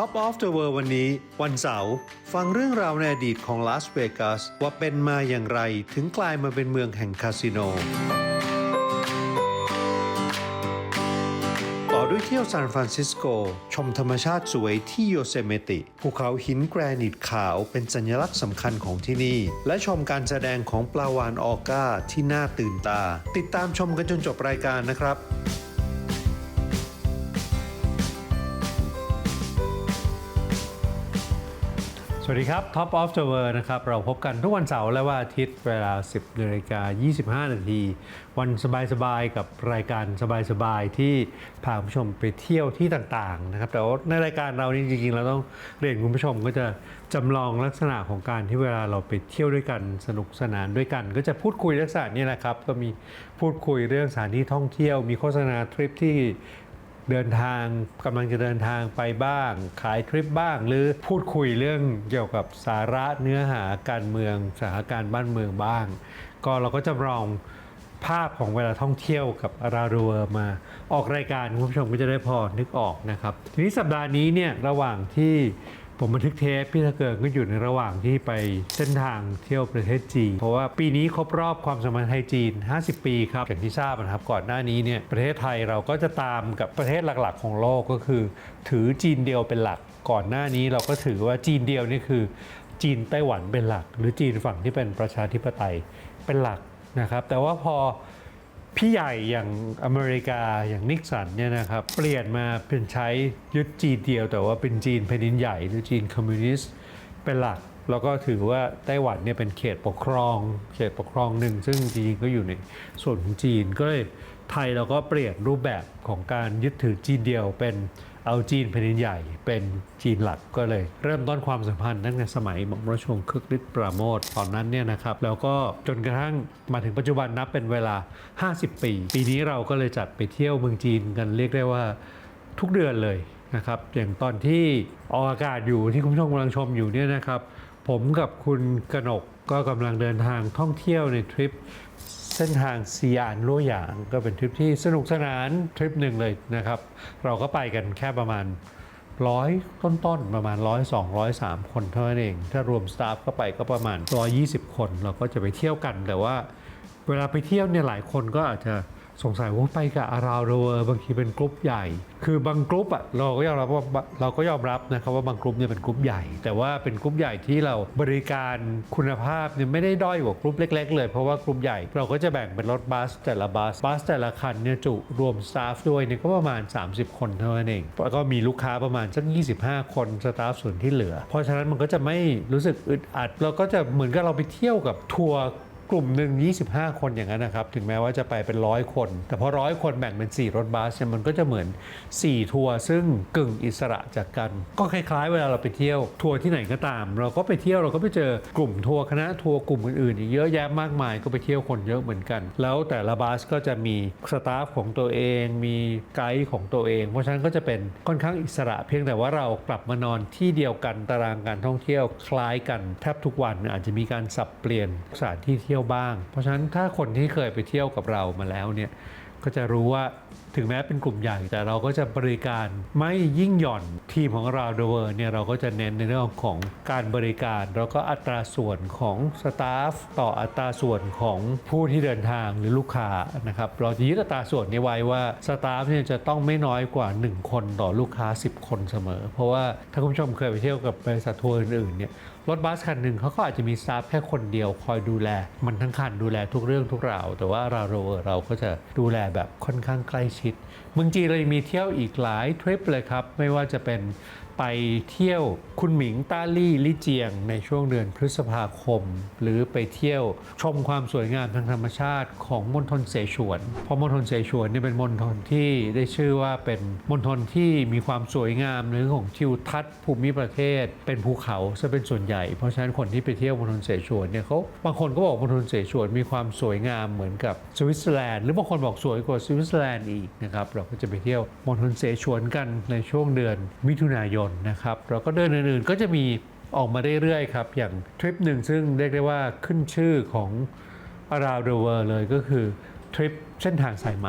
Top of the World วันนี้ วันเสาร์ฟังเรื่องราวในอดีตของลาสเวกัสว่าเป็นมาอย่างไรถึงกลายมาเป็นเมืองแห่งคาสิโน ต่อด้วยเที่ยวซานฟรานซิสโก ชมธรรมชาติสวยที่โยเซเมติ ภูเขาหินแกรนิตขาวเป็นสัญลักษณ์สำคัญของที่นี่ และชมการแสดงของปลาวานออก้าที่น่าตื่นตา ติดตามชมกันจนจบรายการนะครับ สวัสดีครับ Top of the World นะครับ เราพบกันทุกวันเสาร์และวันอาทิตย์เวลา 10นาฬิกา25 นาที วันสบายๆ กับรายการสบายๆ ที่พาคุณผู้ชมไปเที่ยวที่ต่างๆ นะครับ แต่ในรายการเรานี่จริงๆ เราต้องเรียนคุณผู้ชมก็จะจำลองลักษณะของการที่เวลาเราไปเที่ยวด้วยกันสนุกสนานด้วยกัน ก็จะพูดคุยลักษณะนี้แหละครับ ก็มีพูดคุยเรื่องสถานที่ท่องเที่ยว มีโฆษณาทริปที่ เดินทางกำลังจะเดินทางไปบ้าง ขายทริปบ้าง หรือพูดคุยเรื่องเกี่ยวกับสาระเนื้อหาการเมืองสถานการณ์บ้านเมืองบ้าง ก็เราก็จะลองภาพของเวลาท่องเที่ยวกับอาราดัวมาออกรายการคุณผู้ชมก็จะได้พอนึกออกนะครับทีนี้สัปดาห์นี้เนี่ยระหว่างที่ ผมบันทึกเทปพี่ตะเกิงก็อยู่ในระหว่างที่ไปเส้นทางเที่ยวประเทศจีน เพราะว่าปีนี้ครบรอบความสัมพันธ์ไทยจีน 50 ปีครับอย่างที่ทราบนะครับก่อนหน้านี้เนี่ยประเทศไทยเราก็จะตามกับประเทศหลักๆ ของโลกก็คือ ถือจีนเดียวเป็นหลัก ก่อนหน้านี้เราก็ถือว่าจีนเดียวนี่คือ จีนไต้หวันเป็นหลัก หรือจีนฝั่งที่เป็นประชาธิปไตยเป็นหลักนะครับ แต่ว่าพอ พี่ใหญ่อย่างอเมริกาอย่างนิกสันเนี่ยนะครับ เปลี่ยนมาเป็นใช้ยึดจีนเดียว แต่ว่าเป็นจีนแผ่นดินใหญ่หรือจีนคอมมิวนิสต์เป็นหลัก แล้วก็ถือว่าไต้หวันเนี่ยเป็นเขตปกครอง เขตปกครองหนึ่ง ซึ่งจริงๆก็อยู่ในส่วนของจีนก็เลยไทยเราก็เปลี่ยนรูปแบบของการยึดถือจีนเดียวเป็น เอาจีนแผ่นดินใหญ่เป็นจีนหลักก็เลย เริ่มต้นความสัมพันธ์ตั้งแต่สมัยหม่อมราชวงศ์คึกฤทธิ์ปราโมทตอนนั้นเนี่ยนะครับแล้วก็จนกระทั่งมาถึงปัจจุบันนับเป็นเวลา 50 ปี ปีนี้เราก็เลยจัดไปเที่ยวเมืองจีนกันเรียกได้ว่าทุกเดือนเลยนะครับอย่างตอนที่ออกอากาศอยู่ที่คุณผู้ชมกำลังชมอยู่เนี่ยนะครับ ผมกับคุณกนกก็กำลังเดินทางท่องเที่ยวในทริป เส้นทางซียานลู่หยางก็เป็นทริปที่สนุกสนานทริปหนึ่งเลยนะครับ เราก็ไปกันแค่ประมาณร้อยต้นๆ ประมาณร้อยสองร้อยสามคนเท่านั้นเอง ถ้ารวมสตาฟเข้าไปก็ประมาณร้อยี่สิบคน เราก็จะไปเที่ยวกันแต่ว่า เวลาไปเที่ยวเนี่ยหลายคนก็อาจจะ สงสัยว่าไปกับอาราวเวอร์บางทีเป็นกลุ่มใหญ่ คือบางกลุ่มอะเราก็ยอมรับว่าเราก็ยอมรับนะครับว่าบางกลุ่มเนี่ยเป็นกลุ่มใหญ่ แต่ว่าเป็นกลุ่มใหญ่ที่เราบริการคุณภาพเนี่ยไม่ได้ด้อยกว่ากลุ่มเล็ก ๆ เลย เพราะว่ากลุ่มใหญ่เราก็จะแบ่งเป็นรถบัสแต่ละบัสบัสแต่ละคันเนี่ยจุรวมสตาฟด้วยเนี่ยก็ประมาณ 30 คนเท่านั้นเองแล้วก็มีลูกค้าประมาณสัก25 คนสตาฟส่วนที่เหลือ เพราะฉะนั้นมันก็จะไม่รู้สึกอึดอัดเราก็จะเหมือนกับเราไปเที่ยวกับทัวร์ กลุ่มหนึ่ง25 คนอย่างนั้นนะครับ ถึงแม้ว่าจะไปเป็นร้อยคน แต่พอร้อยคนแบ่งเป็น 4 รถบัสเนี่ยมันก็จะเหมือน 4 ทัวร์ซึ่งกึ่งอิสระจากกัน ก็คล้ายๆ เวลาเราไปเที่ยวทัวร์ที่ไหนก็ตาม เราก็ไปเที่ยวเราก็ไปเจอกลุ่มทัวร์คณะทัวร์กลุ่มอื่นๆอีกเยอะแยะมากมายก็ไปเที่ยวคนเยอะเหมือนกัน แล้วแต่ละบัสก็จะมีสตาฟของตัวเอง มีไกด์ของตัวเอง เพราะฉะนั้นก็จะเป็นค่อนข้างอิสระ เพียงแต่ว่าเรากลับมานอนที่เดียวกันตารางการท่องเที่ยวคล้ายกันแทบทุกวันอาจจะมีการสับเปลี่ยนสถานที่เที่ยวบ้าง เพราะฉะนั้นถ้าคนที่เคยไปเที่ยวกับเรามาแล้วเนี่ยก็จะรู้ว่าถึงแม้เป็นกลุ่มใหญ่แต่เราก็จะบริการไม่ยิ่งหย่อนทีมของเราเดเวอร์เนี่ยเราก็จะเน้นในเรื่องของการบริการ แล้วก็อัตราส่วนของสตาฟต่ออัตราส่วนของผู้ที่เดินทางหรือลูกค้านะครับเราจะยึดอัตราส่วนนี้ไว้ว่าสตาฟเนี่ยจะต้องไม่น้อยกว่า 1 คนต่อลูกค้า 10 คนเสมอ เพราะว่าถ้าคุณผู้ชมเคยไปเที่ยวกับบริษัททัวร์อื่นๆเนี่ย รถบัสคันหนึ่งเขาก็อาจจะมีสตาฟแค่คนเดียวคอยดูแล มันทั้งคันดูแลทุกเรื่องทุกราว แต่ว่าเราเราเราก็จะดูแลแบบค่อนข้างใกล้ชิดเมืองจีนเรายังมีเที่ยวอีกหลายทริปเลยครับ ไม่ว่าจะเป็น ไปเที่ยวคุณหมิงต้าลี่ลี่เจียง ในช่วงเดือนพฤษภาคม หรือไปเที่ยวชมความสวยงามทางธรรมชาติของมณฑลเสฉวน เพราะมณฑลเสฉวนเนี่ยเป็นมณฑลที่ได้ชื่อว่าเป็นมณฑลที่มีความสวยงามในเรื่องของทิวทัศน์ภูมิประเทศ เป็นภูเขาซะเป็นส่วนใหญ่ เพราะฉะนั้นคนที่ไปเที่ยวมณฑลเสฉวนเนี่ยเขาบางคนก็บอกมณฑลเสฉวนมีความสวยงามเหมือนกับสวิตเซอร์แลนด์หรือบางคนบอกสวยกว่าสวิตเซอร์แลนด์อีกนะครับเราก็จะไปเที่ยวมณฑลเสฉวนกันในช่วงเดือนมิถุนายนนะครับแล้วก็เดือนอื่นๆก็จะมีออกมาเรื่อยๆครับ อย่างทริปหนึ่งซึ่งเรียกได้ว่าขึ้นชื่อของ around the world เลยก็คือทริปเส้นทางสายไหม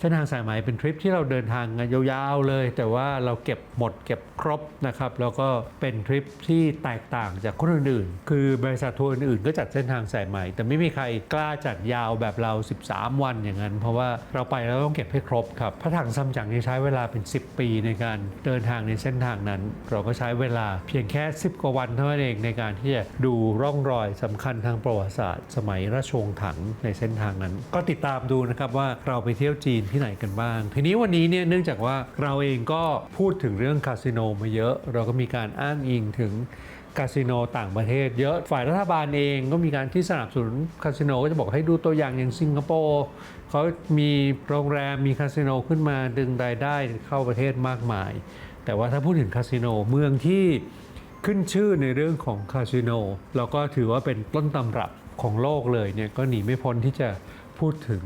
เส้นทางสายไหมเป็นทริปที่เราเดินทางกันยาวๆเลย แต่ว่าเราเก็บหมดเก็บครบนะครับแล้วก็เป็นทริปที่แตกต่างจากคนอื่นๆคือบริษัททัวร์อื่นก็จัดเส้นทางสายไหมแต่ไม่มีใครกล้าจัดยาวแบบเรา 13 วันอย่างนั้น เพราะว่าเราไปแล้วต้องเก็บให้ครบครับพระถังซัมจั๋งใช้เวลาเป็น 10 ปีในการเดินทางในเส้นทางนั้น เราก็ใช้เวลาเพียงแค่ 10 กว่าวันเท่านั้นเองในการที่จะดูร่องรอยสำคัญทางประวัติศาสตร์ สมัยราชวงศ์ถังในเส้นทางนั้น ก็ติดตามดูนะครับว่าเราไปเที่ยวจีนที่ไหนกันบ้าง ทีนี้วันนี้เนี่ยเนื่องจากว่าเราเองก็พูดถึงเรื่องคาสิโนมาเยอะ เราก็มีการอ้างอิงถึงคาสิโนต่างประเทศเยอะฝ่ายรัฐบาลเองก็มีการที่สนับสนุนคาสิโนก็จะบอกให้ดูตัวอย่างอย่างสิงคโปร์เขามีโรงแรมมีคาสิโนขึ้นมาดึงรายได้เข้าประเทศมากมาย แต่ว่าถ้าพูดถึงคาสิโนเมืองที่ขึ้นชื่อในเรื่องของคาสิโนแล้วก็ถือว่าเป็นต้นตำรับของโลกเลยเนี่ยก็หนีไม่พ้นที่จะพูดถึง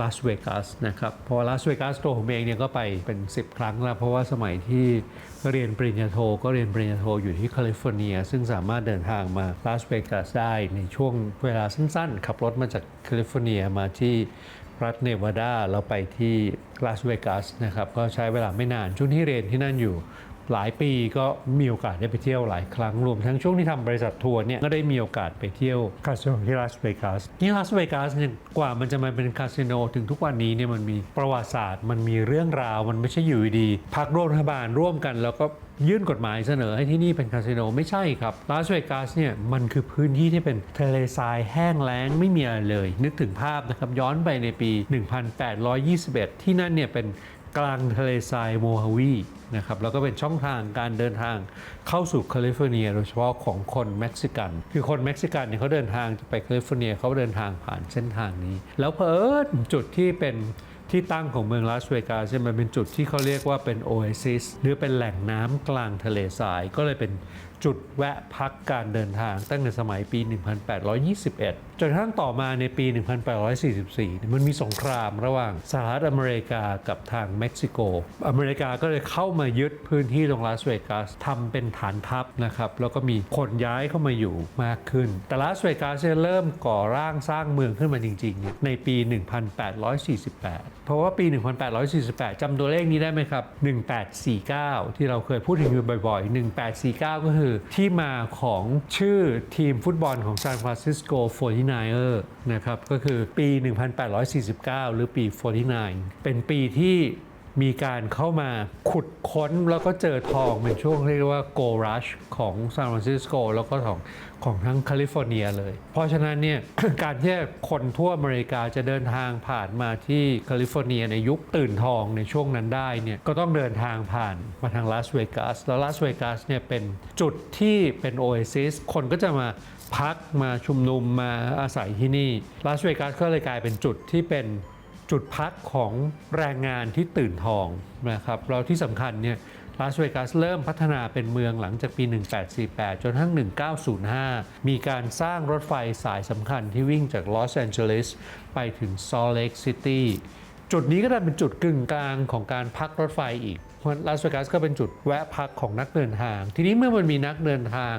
ลาสเวกัสนะครับเพราะลาสเวกัสตัวผมเองเนี่ยก็ไปเป็น 10 ครั้งแล้ว เพราะว่าสมัยที่เรียนปริญญาโทก็เรียนปริญญาโทอยู่ที่แคลิฟอร์เนีย ซึ่งสามารถเดินทางมาลาสเวกัสได้ในช่วงเวลาสั้นๆ ขับรถมาจากแคลิฟอร์เนียมาที่รัฐเนวาดาแล้วไปที่ลาสเวกัสนะครับก็ใช้เวลาไม่นานช่วงที่เรียนที่นั่นอยู่ หลายปีก็มีโอกาสได้ไปเที่ยวหลายครั้งรวมทั้งช่วงที่ทำบริษัททัวร์เนี่ยก็ได้มีโอกาสไปเที่ยวคาสิโนที่ลาสเวกัสที่ลาสเวกัสเนี่ยกว่ามันจะมาเป็นคาสิโนถึงทุกวันนี้เนี่ยมันมีประวัติศาสตร์ มันมีเรื่องราวมันไม่ใช่อยู่ดีๆพักร่วมรัฐบาลร่วมกันแล้วก็ยื่นกฎหมายเสนอให้ที่นี่เป็นคาสิโนไม่ใช่ครับลาสเวกัสเนี่ยมันคือพื้นที่ที่เป็นทะเลทรายแห้งแล้งไม่มีอะไรเลย นึกถึงภาพนะครับย้อนไปในปี 1821 ที่นั่นเนี่ยเป็นกลางทะเลทรายโมฮาวี นะครับแล้วก็เป็นช่องทางการเดินทางเข้าสู่แคลิฟอร์เนีย โดยเฉพาะของคนเม็กซิกัน คือคนเม็กซิกันเนี่ยเขาเดินทางจะไปแคลิฟอร์เนียเขาเดินทางผ่านเส้นทางนี้ แล้วเพอิญจุดที่เป็นที่ตั้งของเมืองลาสเวกัสเนี่ยมันเป็นจุดที่เขาเรียกว่าเป็นโอเอซิสหรือเป็นแหล่งน้ำกลางทะเลทราย ก็เลยเป็นจุดแวะพักการเดินทางตั้งแต่สมัยปี 1821 จนกระทั่งต่อมาในปี 1844 มันมีสงครามระหว่างสหรัฐอเมริกากับทางเม็กซิโก อเมริกาก็เลยเข้ามายึดพื้นที่ตรงลาสเวกัสทำเป็นฐานทัพนะครับ แล้วก็มีคนย้ายเข้ามาอยู่มากขึ้น แต่ลาสเวกัสเนี่ยเริ่มก่อร่างสร้างเมืองขึ้นมาจริงๆ ในปี 1848 เพราะว่าปี 1848 จำตัวเลขนี้ได้ไหมครับ 1849 ที่เราเคยพูดถึงอยู่บ่อยๆ 1849 ก็คือที่มาของชื่อทีมฟุตบอลของซานฟรานซิสโก 49er นะครับก็คือปี 1849 หรือปี 49 เป็นปีที่มีการเข้ามาขุดค้นแล้วก็เจอทองเป็นช่วงเรียกว่า Gold Rush ของซานฟรานซิสโกแล้วก็ของของทั้งแคลิฟอร์เนียเลย เพราะฉะนั้นเนี่ยการที่คนทั่วอเมริกาจะเดินทางผ่านมาที่แคลิฟอร์เนียในยุคตื่นทองในช่วงนั้นได้เนี่ยก็ต้องเดินทางผ่านมาทางลาสเวกัสแล้วลาสเวกัสเนี่ยเป็นจุดที่เป็นโอเอซิสคนก็จะมา พักมาชุมนุมมาอาศัยที่นี่ลาสเวกัสก็เลยกลายเป็นจุดที่เป็นจุดพักของแรงงานที่ตื่นทองนะครับเราที่สำคัญเนี่ยลาสเวกัสเริ่มพัฒนาเป็นเมืองหลังจากปี 1848 จนทั้ง 1905 มีการสร้างรถไฟสายสำคัญที่วิ่งจากลอสแอนเจลิสไปถึงซอลเลกซิตี้จุดนี้ก็ได้เป็นจุดกึ่งกลางของการพักรถไฟอีก ราะลาสเวกัสก็เป็นจุดแวะพักของนักเดินทาง ทีนี้เมื่อมันมีนักเดินทาง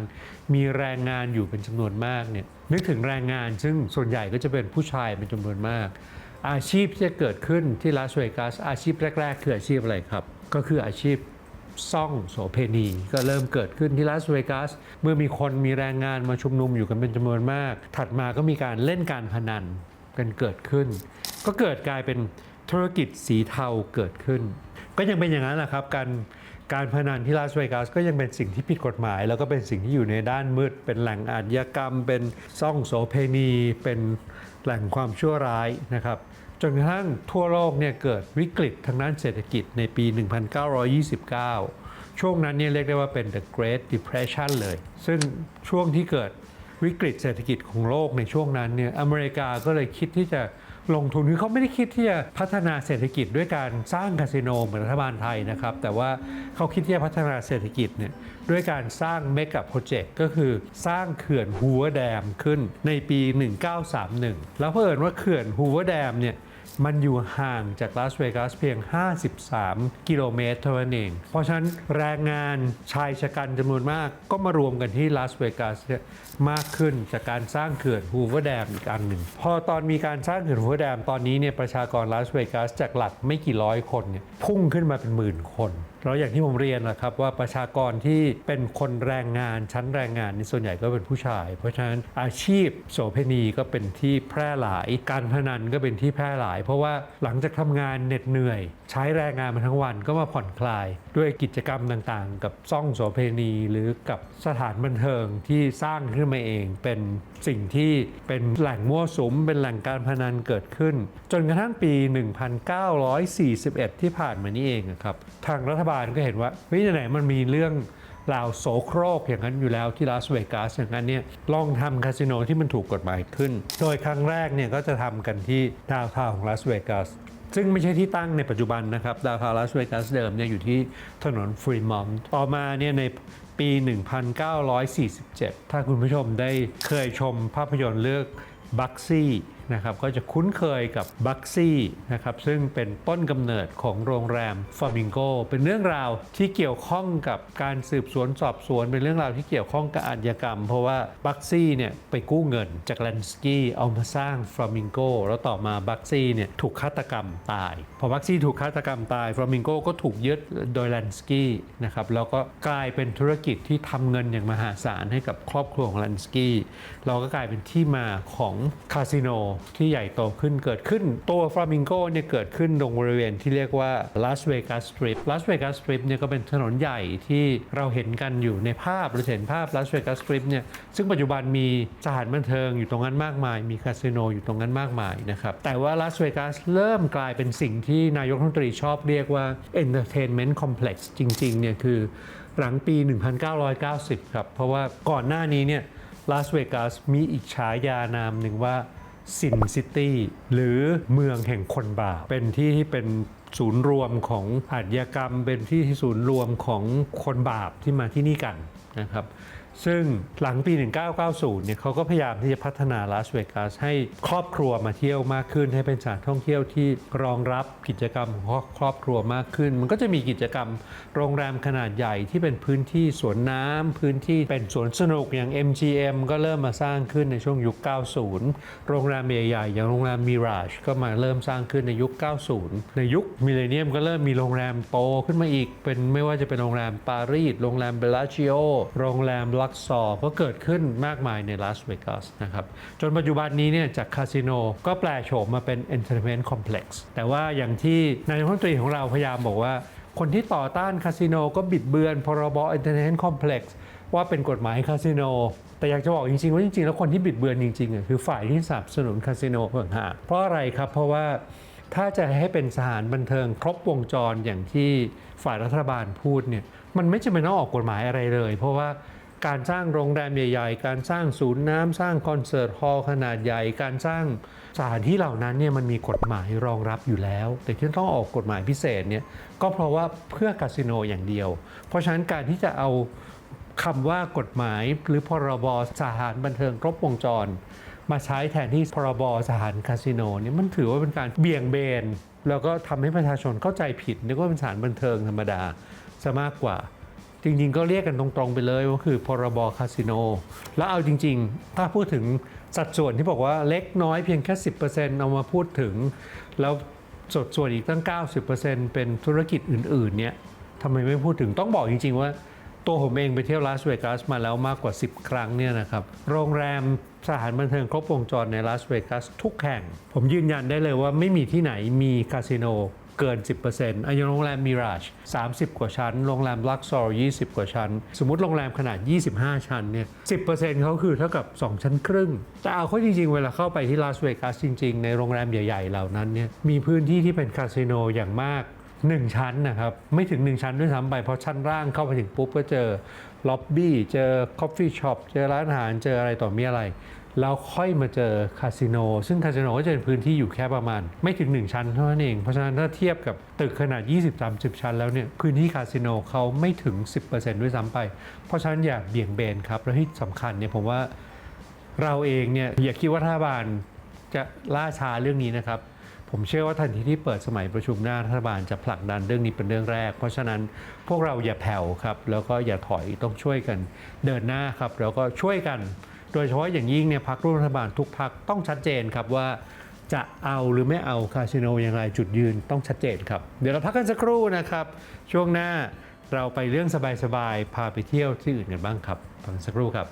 มีแรงงานอยู่เป็นจำนวนมากเนี่ยนึกถึงแรงงานซึ่งส่วนใหญ่ก็จะเป็นผู้ชายเป็นจำนวนมาก อาชีพที่จะเกิดขึ้นที่ลาสเวกัสอาชีพแรก ๆ คืออาชีพอะไรครับ ก็คืออาชีพซ่องโสเพณีก็เริ่มเกิดขึ้นที่ลาสเวกัสเมื่อมีคนมีแรงงานมาชุมนุมอยู่กันเป็นจำนวนมาก ถัดมาก็มีการเล่นการพนันกันเกิดขึ้น ก็เกิดกลายเป็นธุรกิจสีเทาเกิดขึ้น ก็ยังเป็นอย่างนั้นแหละครับการการพนันที่ลาสเวกัสก็ยังเป็นสิ่งที่ผิดกฎหมาย แล้วก็เป็นสิ่งที่อยู่ในด้านมืด เป็นแหล่งอาชญากรรม เป็นซ่องโสเพณี เป็นแหล่งความชั่วร้ายนะครับจนกระทั่งทั่วโลกเนี่ยเกิดวิกฤตทางด้านเศรษฐกิจในปี 1929 ช่วงนั้นเนี่ยเรียกได้ว่าเป็น the Great Depression เลย ซึ่งช่วงที่เกิดวิกฤตเศรษฐกิจของโลกในช่วงนั้นเนี่ยอเมริกาก็เลยคิดที่จะ ลงทุนคือเขาไม่ได้คิดที่จะพัฒนาเศรษฐกิจด้วยการสร้างคาสิโนเหมือนรัฐบาลไทยนะครับ แต่ว่าเขาคิดที่จะพัฒนาเศรษฐกิจเนี่ยด้วยการสร้างเมกะโปรเจกต์ก็คือสร้างเขื่อนฮูเวอร์แดมขึ้นในปี 1931 แล้วเพิ่นว่าเขื่อนฮูเวอร์แดมเนี่ย มันอยู่ห่างจากลาสเวกัสเพียง 53 กิโลเมตรเท่านั้นเอง เพราะฉะนั้นแรงงานชายชะกันจำนวนมากก็มารวมกันที่ลาสเวกัสมากขึ้นจากการสร้างเขื่อนฮูเวอร์แดมอีกอันหนึ่ง พอตอนมีการสร้างเขื่อนฮูเวอร์แดมตอนนี้เนี่ยประชากรลาสเวกัสจากหลักไม่กี่ร้อยคนเนี่ยพุ่งขึ้นมาเป็นหมื่นคนแล้วอย่างที่ผมเรียนนะครับว่าประชากรที่เป็นคนแรงงานชั้นแรงงานนี่ส่วนใหญ่ก็เป็นผู้ชาย เพราะฉะนั้นอาชีพโสเภณีก็เป็นที่แพร่หลาย การพนันก็เป็นที่แพร่หลาย เพราะว่าหลังจากทำงานเหน็ดเหนื่อย ใช้แรงงานมาทั้งวันก็มาผ่อนคลาย ด้วยกิจกรรมต่างๆ กับซ่องโสเภณีหรือกับสถานบันเทิงที่สร้างขึ้นมาเอง เป็นสิ่งที่เป็นแหล่งมั่วสุม เป็นแหล่งการพนันเกิดขึ้น จนกระทั่งปี 1941 ที่ผ่านมานี่เองครับทางรัฐบาลก็เห็นว่าเฮ้ยไหนๆมันมีเรื่องราวโสโครกอย่างนั้นอยู่แล้วที่ลาสเวกัสอย่างนั้นเนี่ยลองทำคาสิโนที่มันถูกกฎหมายขึ้น โดยครั้งแรกเนี่ยก็จะทำกันที่ดาวทาวของลาสเวกัสซึ่งไม่ใช่ที่ตั้งในปัจจุบันนะครับ ดาวทาวลาสเวกัสเดิมเนี่ยอยู่ที่ถนนฟรีมอนต์ต่อมาเนี่ยในปี 1947 ถ้าคุณผู้ชมได้เคยชมภาพยนตร์เรื่องบัคซี่ นะครับก็จะคุ้นเคยกับบัคซี่นะครับซึ่งเป็นต้นกำเนิดของโรงแรมฟามิงโกเป็นเรื่องราวที่เกี่ยวข้องกับการสืบสวนสอบสวน เป็นเรื่องราวที่เกี่ยวข้องกับอาชญากรรม เพราะว่าบัคซี่เนี่ยไปกู้เงินจากแลนสกี้เอามาสร้างฟลามิงโกแล้วต่อมาบัคซี่เนี่ยถูกฆาตกรรมตาย พอบัคซี่ถูกฆาตกรรมตายฟลามิงโกก็ถูกยึดโดยแลนสกี้นะครับแล้วก็กลายเป็นธุรกิจที่ทำเงินอย่างมหาศาลให้กับครอบครัวของแลนสกี้เราก็กลายเป็นที่มาของคาสิโนที่ใหญ่โตขึ้นเกิดขึ้น ตัวฟลามิงโกเนี่ยเกิดขึ้นตรงบริเวณที่เรียกว่าลาสเวกัสสตรีทลาสเวกัสสตรีทเนี่ยก็เป็นถนนใหญ่ที่เราเห็นกันอยู่ในภาพเราเห็นภาพลาสเวกัสสตรีทเนี่ยซึ่งปัจจุบันมีสถานบันเทิงอยู่ตรงนั้นมากมาย มีคาสิโนอยู่ตรงนั้นมากมายนะครับแต่ว่าลาสเวกัสเริ่มกลายเป็นสิ่งที่นายกรัฐมนตรีชอบเรียกว่า entertainment complex จริงๆเนี่ยคือหลังปี 1990 ครับ เพราะว่าก่อนหน้านี้เนี่ยลาสเวกัสมีอีกฉายานามหนึ่งว่า ซินซิตี้หรือเมืองแห่งคนบาปเป็นที่ที่เป็นศูนย์รวมของอาชญากรรม เป็นที่ที่ศูนย์รวมของคนบาปที่มาที่นี่กันนะครับ ซึ่งหลังปี 1990 เนี่ยเขาก็พยายามที่จะพัฒนาลาสเวกัสให้ครอบครัวมาเที่ยวมากขึ้น ให้เป็นสถานท่องเที่ยวที่รองรับกิจกรรมของครอบครัวมากขึ้น มันก็จะมีกิจกรรมโรงแรมขนาดใหญ่ที่เป็นพื้นที่สวนน้ำพื้นที่เป็นสวนสนุกอย่าง MGM ก็เริ่มมาสร้างขึ้นในช่วงยุค 90 โรงแรมใหญ่ๆอย่างโรงแรม Mirage ก็มาเริ่มสร้างขึ้นในยุค 90 ในยุคมิเลเนียมก็เริ่มมีโรงแรมโตขึ้นมาอีก เป็นไม่ว่าจะเป็นโรงแรมปารีสโรงแรมเบล a ชิโอโรงแรมลักซอร์ก็เกิดขึ้นมากมายในลาสเวกัสนะครับ จนปัจจุบันนี้เนี่ยจากคาสิโนก็แปลโฉมมาเป็น Entertainment Complex แต่ว่าอย่างที่นายกรัฐมนตรีของเราพยายามบอกว่า คนที่ต่อต้านคาสิโนก็บิดเบือนพรบ Entertainment Complex ว่าเป็นกฎหมายคาสิโน แต่อยากจะบอกจริงๆ ว่าจริงๆ แล้วคนที่บิดเบือนจริงๆอะคือฝ่ายที่สนับสนุนคาสิโนเพิ่งหาเพราะอะไรครับ เพราะว่าถ้าจะให้เป็นสถานบันเทิงครบวงจรอย่างที่ฝ่ายรัฐบาลพูดเนี่ย มันไม่จำเป็นต้องออกกฎหมายอะไรเลย เพราะว่า การสร้างโรงแรมใหญ่ ๆ การสร้างศูนย์น้ำสร้างคอนเสิร์ตฮอลล์ขนาดใหญ่ การสร้างสถานที่เหล่านั้นเนี่ยมันมีกฎหมายรองรับอยู่แล้ว แต่ที่ต้องออกกฎหมายพิเศษเนี่ยก็เพราะว่าเพื่อคาสิโนอย่างเดียว เพราะฉะนั้นการที่จะเอาคำว่ากฎหมายหรือพรบสถานบันเทิงครบวงจร มาใช้แทนที่พรบสถานคาสิโนเนี่ยมันถือว่าเป็นการเบี่ยงเบน แล้วก็ทำให้ประชาชนเข้าใจผิดนึกว่าเป็นสถานบันเทิงธรรมดาซะมากกว่า จริง ๆ ก็เรียกกันตรงๆไปเลยว่าคือพรบคาสิโน แล้วเอาจริง ๆ ถ้าพูดถึงสัดส่วนที่บอกว่าเล็กน้อยเพียงแค่ 10%เอามาพูดถึง แล้วสดส่วนอีกตั้ง 90%เป็นธุรกิจอื่นๆเนี่ยทำไมไม่พูดถึงต้องบอกจริง ๆ ว่าตัวผมเองไปเที่ยวลาสเวกัสมาแล้วมากกว่า 10 ครั้งเนี่ยนะครับ โรงแรมสถานบันเทิงครบวงจรในลาสเวกัสทุกแห่ง ผมยืนยันได้เลยว่าไม่มีที่ไหนมีคาสิโน เกิน 10%อันอย่างโรงแรมมิราช30 กว่าชั้น โรงแรมลักซอร์20 กว่าชั้น สมมติโรงแรมขนาด 25 ชั้นเนี่ย 10%เขาคือเท่ากับ 2 ชั้นครึ่ง แต่เอาเข้าจริง ๆ เวลาเข้าไปที่ลาสเวกัสจริง ๆ ในโรงแรมใหญ่ ๆ เหล่านั้นเนี่ย มีพื้นที่ที่เป็นคาสิโนอย่างมาก 1 ชั้นนะครับ ไม่ถึง 1 ชั้นด้วยซ้ำไป เพราะชั้นล่างเข้าไปถึงปุ๊บก็เจอล็อบบี้ เจอคอฟฟี่ช็อป เจอร้านอาหาร เจออะไรต่อมีอะไร แล้วค่อยมาเจอคาสิโน ซึ่งคาสิโนก็จะเป็นพื้นที่อยู่แค่ประมาณ ไม่ถึง 1 ชั้นเท่านั้นเอง เพราะฉะนั้นถ้าเทียบกับตึกขนาด 20-30 ชั้นแล้วเนี่ยพื้นที่คาสิโนเขาไม่ถึง 10%ด้วยซ้ำไป เพราะฉะนั้นอย่าเบี่ยงเบนครับ แล้วที่สำคัญเนี่ยผมว่าเราเองเนี่ยอย่าคิดว่ารัฐบาลจะล่าช้าเรื่องนี้นะครับผมเชื่อว่าทันทีที่เปิดสมัยประชุมหน้ารัฐบาลจะผลักดันเรื่องนี้เป็นเรื่องแรก เพราะฉะนั้นพวกเราอย่าแผ่วครับ แล้วก็อย่าถอยต้องช่วยกันเดินหน้าครับ แล้วก็ช่วยกัน โดยเฉพาะอย่างยิ่งเนี่ยพักร่วมรัฐบาลทุกพักต้องชัดเจนครับว่าจะเอาหรือไม่เอาคาสิโนอย่างไรจุดยืนต้องชัดเจนครับ เดี๋ยวเราพักกันสักครู่นะครับ ช่วงหน้าเราไปเรื่องสบายๆพาไปเที่ยวที่อื่นกันบ้างครับพักสักครู่ครับ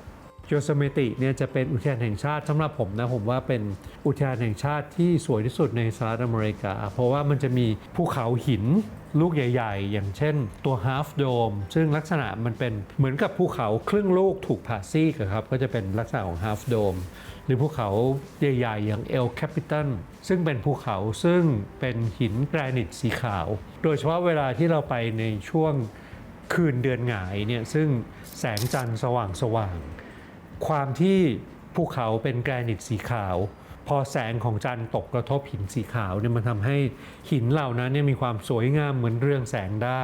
โยเซเมติเนี่ยจะเป็นอุทยานแห่งชาติสำหรับผมนะผมว่าเป็นอุทยานแห่งชาติที่สวยที่สุดในสหรัฐอเมริกา เพราะว่ามันจะมีภูเขาหินลูกใหญ่ ๆ อย่างเช่นตัว Half Dome ซึ่งลักษณะมันเป็นเหมือนกับภูเขาครึ่งลูกถูกผ่าซีกครับก็จะเป็นลักษณะของ Half Dome หรือภูเขาใหญ่ๆ อย่าง El Capitan ซึ่งเป็นภูเขาซึ่งเป็นหินแกรนิตสีขาว โดยเฉพาะเวลาที่เราไปในช่วงคืนเดือนหงายเนี่ยซึ่งแสงจันทร์สว่างๆ ความที่ภูเขาเป็นแกรนิตสีขาว พอแสงของจันทร์ตกกระทบหินสีขาวเนี่ยมันทำให้หินเหล่านั้นเนี่ยมีความสวยงามเหมือนเรืองแสงได้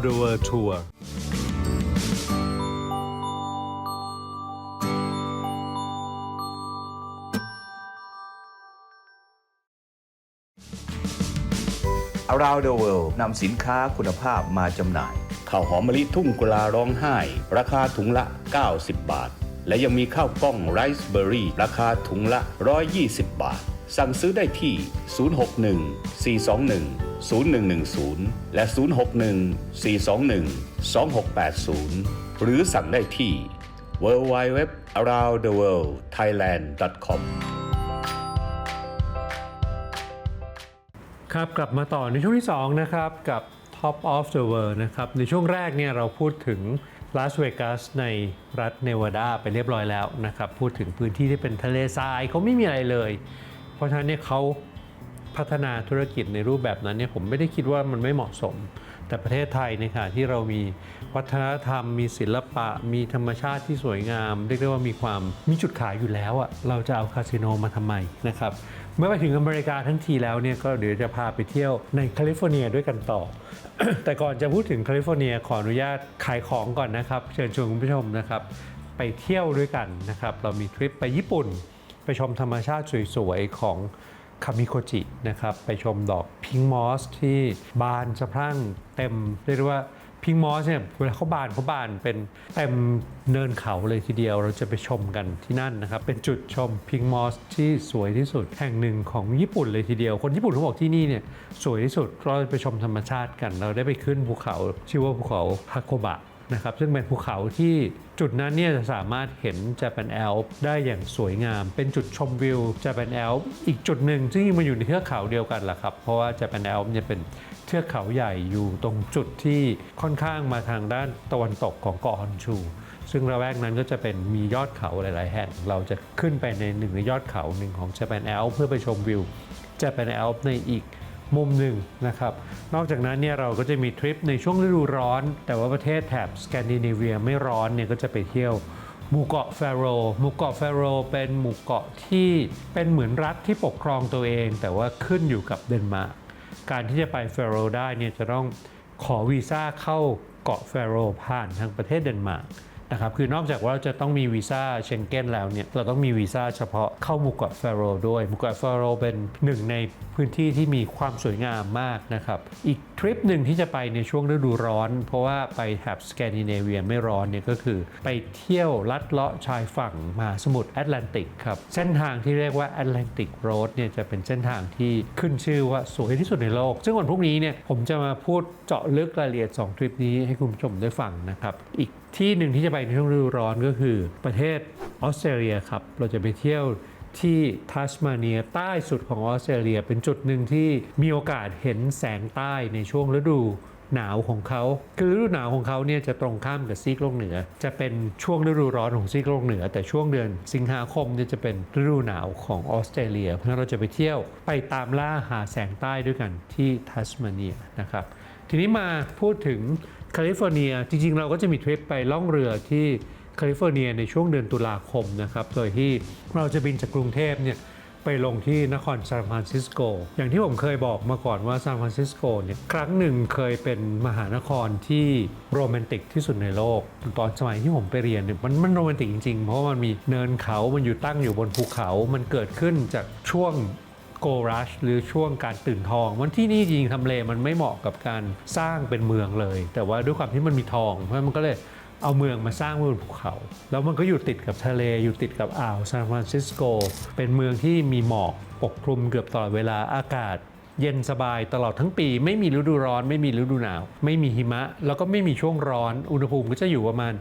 the world tour อารา the World นำสินค้าคุณภาพมาจำหน่ายข้าวหอมมะลิทุ่งกุลาร้องไห้ ราคาถุงละ 90 บาท และยังมีข้าวกล้องไรซ์เบอร์รี่ ราคาถุงละ 120 บาท สั่งซื้อได้ที่ 061 421 0110 และ 061 421 2680 หรือสั่งได้ที่ www aroundtheworld thailand com ครับ กลับมาต่อในช่วงที่ 2 นะครับ กับ Top of the World นะครับ ในช่วงแรกเนี่ยเราพูดถึงลาสเวกัสในรัฐเนวาดาไปเรียบร้อยแล้วนะครับ พูดถึงพื้นที่ที่เป็นทะเลทรายเขาไม่มีอะไรเลย ราะฉะนั้นเนี่ยเขาพัฒนาธุรกิจในรูปแบบนั้นเนี่ยผมไม่ได้คิดว่ามันไม่เหมาะสม แต่ประเทศไทยในขณะที่เรามีวัฒนธรรม มีศิลปะ มีธรรมชาติที่สวยงาม เรียกได้ว่ามีความมีจุดขายอยู่แล้วอะเราจะเอาคาสิโนมาทำไมนะครับเมื่อไปถึงอเมริกาทั้งทีแล้วเนี่ยก็เดี๋ยวจะพาไปเที่ยวในแคลิฟอร์เนียด้วยกันต่อ แต่ก่อนจะพูดถึงแคลิฟอร์เนียขออนุญาตขายของก่อนนะครับ เชิญชวนคุณผู้ชมนะครับ ไปเที่ยวด้วยกันนะครับเรามีทริปไปญี่ปุ่น ชมธรรมชาติสวยๆ ของคามิโคจินะครับ ไปชมดอกพิงมอสที่บานสะพรั่งเต็ม เรียกว่าพิงมอสเนี่ยเวลาเขาบานเขาบานเป็นเต็มเนินเขาเลยทีเดียวเราจะไปชมกันที่นั่นนะครับ เป็นจุดชมพิงมอสที่สวยที่สุดแห่งหนึ่งของญี่ปุ่นเลยทีเดียว คนญี่ปุ่นเขาบอกที่นี่เนี่ยสวยที่สุดเราไปชมธรรมชาติกัน เราได้ไปขึ้นภูเขาชื่อว่าภูเขาฮาโกบะ นะครับซึ่งเป็นภูเขาที่จุดนั้นเนี่ยจะสามารถเห็นจ a ป a n แอลได้อย่างสวยงาม เป็นจุดชมวิวจ a ป a n แอลอีกจุดหนึ่งซึ่งมันอยู่ในเทือกเขาเดียวกันแหละครับ เพราะว่าจ a ป a n แอลเนี่ยเป็นเทือกเขาใหญ่อยู่ตรงจุดที่ค่อนข้างมาทางด้านตะวันตกของเกาะฮอนชู ซึ่งระแวกนั้นก็จะเป็นมียอดเขาหลาย ๆ แห่งเราจะขึ้นไปในหนึ่งในยอดเขาหนึ่งของจ a ป a n แอลเพื่อไปชมวิวจ a ป a n แอลในอีก มุมหนึ่งนะครับ นอกจากนั้นเนี่ยเราก็จะมีทริปในช่วงฤดูร้อน แต่ว่าประเทศแถบสแกนดิเนเวียไม่ร้อนเนี่ยก็จะไปเที่ยวหมู่เกาะแฟโรห์หมู่เกาะแฟโรเป็นหมู่เกาะที่เป็นเหมือนรัฐที่ปกครองตัวเอง แต่ว่าขึ้นอยู่กับเดนมาร์ก การที่จะไปแฟโรได้เนี่ยจะต้องขอวีซ่าเข้าเกาะแฟโรผ่านทางประเทศเดนมาร์ก นะครับคือนอกจากว่าเราจะต้องมีวีซ่าเชงเก้นแล้วเนี่ยเราต้องมีวีซ่าเฉพาะเข้าหมู่เกาะแฟโรด้วยหมู่เกาะแฟโรเป็นหนึ่งในพื้นที่ที่มีความสวยงามมากนะครับอีกทริปหนึ่งที่จะไปในช่วงฤดูร้อน เพราะว่าไปแถบสแกนดิเนเวียไม่ร้อนเนี่ยก็คือ ไปเที่ยวลัดเลาะชายฝั่งมหาสมุทรแอตแลนติกครับเส้นทางที่เรียกว่าแอตแลนติกโรดเนี่ยจะเป็นเส้นทางที่ขึ้นชื่อว่าสวยที่สุดในโลก ซึ่งวันพรุ่งนี้เนี่ยผมจะมาพูดเจาะลึกรายละเอียด 2 ทริปนี้ให้คุณผู้ชมได้ฟังนะครับอีก ที่หนึ่งที่จะไปในช่วงฤดูร้อนก็คือประเทศออสเตรเลียครับ เราจะไปเที่ยวที่ทัสมาเนียใต้สุดของออสเตรเลีย เป็นจุดหนึ่งที่มีโอกาสเห็นแสงใต้ในช่วงฤดูหนาวของเขาคือฤดูหนาวของเขาเนี่ยจะตรงข้ามกับซีกโลกเหนือ จะเป็นช่วงฤดูร้อนของซีกโลกเหนือ แต่ช่วงเดือนสิงหาคมเนี่ยจะเป็นฤดูหนาวของออสเตรเลีย เพราะฉะนั้นเราจะไปเที่ยวไปตามล่าหาแสงใต้ด้วยกันที่ทัสมาเนียนะครับ ทีนี้มาพูดถึง แคลิฟอร์เนียจริงๆ เราก็จะมีทริปไปล่องเรือที่แคลิฟอร์เนียในช่วงเดือนตุลาคมนะครับ โดยที่เราจะบินจากกรุงเทพเนี่ยไปลงที่นครซานฟรานซิสโก อย่างที่ผมเคยบอกมาก่อนว่าซานฟรานซิสโกเนี่ยครั้งหนึ่งเคยเป็นมหานครที่โรแมนติกที่สุดในโลก ตอนสมัยที่ผมไปเรียนเนี่ยมันมันโรแมนติกจริงๆ เพราะมันมีเนินเขา มันอยู่ตั้งอยู่บนภูเขา มันเกิดขึ้นจากช่วง โกรัชหรือช่วงการตื่นทองมันที่นี่จริงทำเลมันไม่เหมาะกับการสร้างเป็นเมืองเลย แต่ว่าด้วยความที่มันมีทองเพราะมันก็เลยเอาเมืองมาสร้างบนภูเขา แล้วมันก็อยู่ติดกับทะเลอยู่ติดกับอ่าวซานฟรานซิสโก เป็นเมืองที่มีหมอกปกคลุมเกือบตลอดเวลาอากาศ เย็นสบายตลอดทั้งปี ไม่มีฤดูร้อน ไม่มีฤดูหนาว ไม่มีหิมะ แล้วก็ไม่มีช่วงร้อน อุณหภูมิก็จะอยู่ประมาณ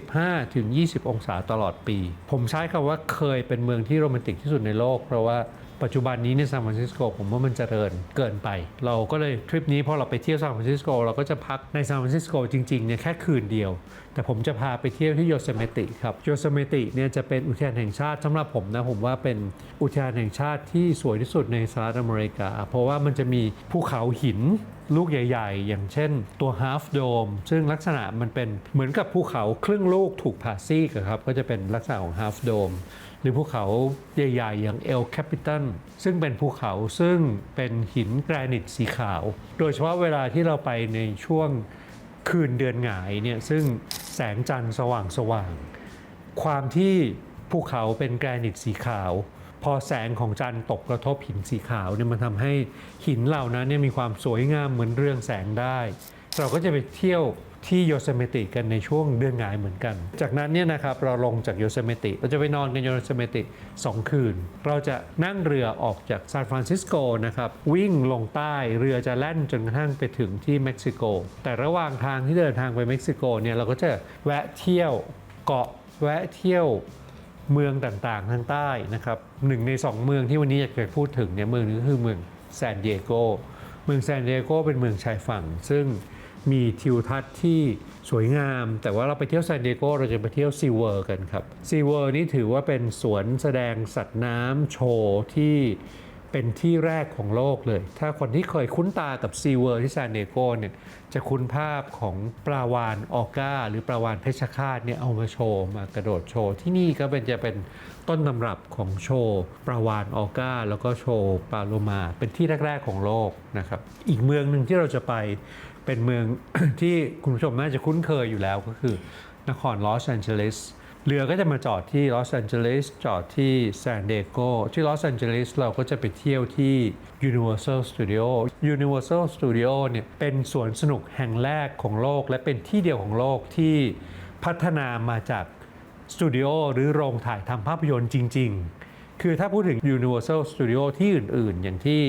15ถึง20 องศาตลอดปี ผมใช้คำว่าเคยเป็นเมืองที่โรแมนติกที่สุดในโลก เพราะว่า ปัจจุบันนี้ในซานฟรานซิสโกผมว่ามันเจริญเกินไป เราก็เลยทริปนี้พอเราไปเที่ยวซานฟรานซิสโกเราก็จะพักในซานฟรานซิสโกจริงๆเนี่ยแค่คืนเดียว แต่ผมจะพาไปเที่ยวที่โยเซเมติครับโยเซเมติเนี่ยจะเป็นอุทยานแห่งชาติสำหรับผมนะผมว่าเป็นอุทยานแห่งชาติที่สวยที่สุดในสหรัฐอเมริกา เพราะว่ามันจะมีภูเขาหินลูกใหญ่ ๆ อย่างเช่นตัว Half Dome ซึ่งลักษณะมันเป็นเหมือนกับภูเขาครึ่งลูกถูกผ่าซีกครับก็จะเป็นลักษณะของ Half Dome รือภูเขาใหญ่ ๆ อย่าง El Capitan ซึ่งเป็นภูเขาซึ่งเป็นหินแกรนิตสีขาว โดยเฉพาะเวลาที่เราไปในช่วงคืนเดือนหงายเนี่ยซึ่งแสงจันทร์สว่างๆความที่ภูเขาเป็นแกรนิตสีขาว พอแสงของจันทร์ตกกระทบหินสีขาวเนี่ยมันทำให้หินเหล่านั้นเนี่ยมีความสวยงามเหมือนเรื่องแสงได้ เราก็จะไปเที่ยวที่โยเซเมติกันในช่วงเดือนหงายเหมือนกัน จากนั้นเนี่ยนะครับเราลงจากโยเซเมติ เราจะไปนอนกันโยเซเมติ 2 คืน เราจะนั่งเรือออกจากซานฟรานซิสโกนะครับวิ่งลงใต้เรือจะแล่นจนกระทั่งไปถึงที่เม็กซิโก แต่ระหว่างทางที่เดินทางไปเม็กซิโกเนี่ยเราก็จะแวะเที่ยวเกาะแวะเที่ยวเมืองต่างๆทางใต้นะครับหนึ่งในสองเมืองที่วันนี้อยากจะพูดถึงเนี่ยเมืองหนึงคือเมืองซานดิเอโกเมืองซานดิเอโกเป็นเมืองชายฝั่ง ซึ่ง มีทิวทัศน์ที่สวยงาม แต่ว่าเราไปเที่ยวซานดิเอโกเราจะไปเที่ยวซีเวิร์กันครับซีเวิร์นี่ถือว่าเป็นสวนแสดงสัตว์น้ำโชว์ที่เป็นที่แรกของโลกเลย ถ้าคนที่เคยคุ้นตากับซีเวิร์ที่ซานดิเอโกเนี่ยจะคุ้นภาพของปลาวานออก้า หรือปลาวานเพชรฆาตเนี่ยเอามาโชว์มากระโดดโชว์ ที่นี่ก็เป็นจะเป็นต้นตำรับของโชว์ปลาวานออก้า แล้วก็โชว์ปลาโลมา เป็นที่แรก ๆ ของโลกนะครับ อีกเมืองหนึ่งที่เราจะไป เป็นเมืองที่คุณผู้ชมน่าจะคุ้นเคยอยู่แล้วก็คือนครลอสแอนเจลิสเรือก็จะมาจอดที่ลอสแอนเจลิสจอดที่ซานดิเอโกที่ลอสแอนเจลิสเราก็จะไปเที่ยวที่ Universal Studio Universal Studio เนี่ยเป็นสวนสนุกแห่งแรกของโลก และเป็นที่เดียวของโลกที่พัฒนามาจากสตูดิโอหรือโรงถ่ายทำภาพยนตร์จริง ๆ คือถ้าพูดถึง Universal Studio ที่อื่น ๆ อย่างที่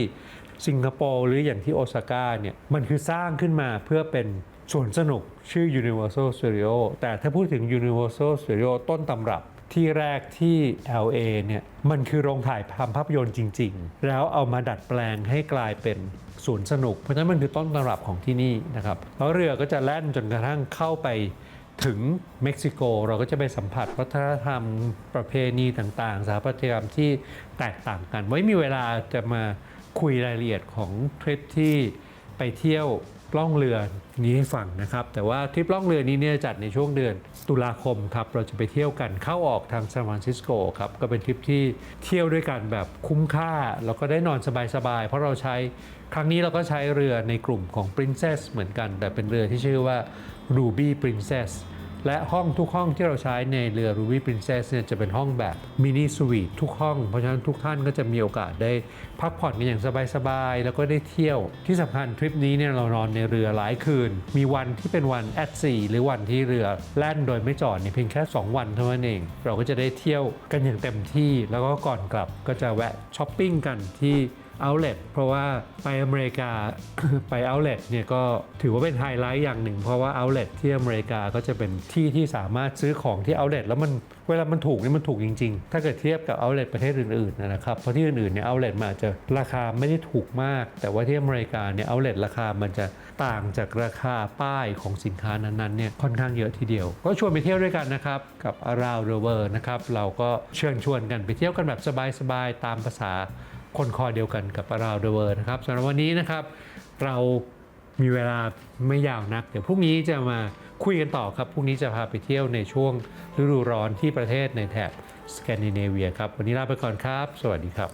สิงคโปร์หรืออย่างที่โอซาก้าเนี่ยมันคือสร้างขึ้นมาเพื่อเป็นสวนสนุกชื่อ Universal Studio แต่ถ้าพูดถึง Universal Studio ต้นตำรับที่แรกที่ LA เนี่ยมันคือโรงถ่ายทำภาพยนตร์จริง ๆ แล้วเอามาดัดแปลงให้กลายเป็นสวนสนุก เพราะฉะนั้นมันคือต้นตำรับของที่นี่นะครับแล้วเรือก็จะแล่นจนกระทั่งเข้าไปถึงเม็กซิโกเราก็จะไปสัมผัสวัฒนธรรมประเพณีต่างๆสถาปัตยกรรมที่แตกต่างกัน ไว้มีเวลาจะมา คุยรายละเอียดของทริปที่ไปเที่ยวล่องเรือนี้ให้ฟังนะครับ แต่ว่าทริปล่องเรือนี้เนี่ยจัดในช่วงเดือนตุลาคมครับเราจะไปเที่ยวกันเข้าออกทางซานฟรานซิสโกครับก็เป็นทริปที่เที่ยวด้วยกันแบบคุ้มค่า แล้วก็ได้นอนสบายๆ เพราะเราใช้ครั้งนี้เราก็ใช้เรือในกลุ่มของ Princess เหมือนกัน แต่เป็นเรือที่ชื่อว่า Ruby Princess และห้องทุกห้องที่เราใช้ในเรือ Ruby Princess เนี่ยจะเป็นห้องแบบมินิสวีททุกห้อง เพราะฉะนั้นทุกท่านก็จะมีโอกาสได้พักผ่อนกันอย่างสบายๆ แล้วก็ได้เที่ยวที่สำคัญทริปนี้เนี่ยเรานอนในเรือหลายคืน มีวันที่เป็นวันแอดซีหรือวันที่เรือแล่นโดยไม่จอดเนี่ยเพียงแค่ 2 วันเท่านั้นเอง เราก็จะได้เที่ยวกันอย่างเต็มที่แล้วก็ก่อนกลับก็จะแวะช้อปปิ้งกันที่ outlet เพราะว่าไปอเมริกาไป outlet เนี่ยก็ถือว่าเป็นไฮไลท์อย่างหนึ่ง เพราะว่า outlet ที่อเมริกาก็จะเป็นที่ที่สามารถซื้อของที่ outlet แล้วมันเวลามันถูกนี่มันถูกจริง ๆ ถ้าเกิดเทียบกับ outlet ประเทศอื่นๆนะครับ เพราะที่อื่นๆเนี่ย outlet มันอาจจะราคาไม่ได้ถูกมาก แต่ว่าที่อเมริกาเนี่ย outlet ราคามันจะต่างจากราคาป้ายของสินค้านั้นๆเนี่ยค่อนข้างเยอะทีเดียว ก็ชวนไปเที่ยวด้วยกันนะครับกับ around the world นะครับเราก็เชิญชวนกันไปเที่ยวกันแบบสบายๆตามภาษา คนคอเดียวกันกับ around the world นะครับสำหรับวันนี้นะครับเรามีเวลาไม่ยาวนัก เดี๋ยวพรุ่งนี้จะมาคุยกันต่อครับ พรุ่งนี้จะพาไปเที่ยวในช่วงฤดูร้อนที่ประเทศในแถบสแกนดิเนเวียครับ วันนี้ลาไปก่อนครับ สวัสดีครับ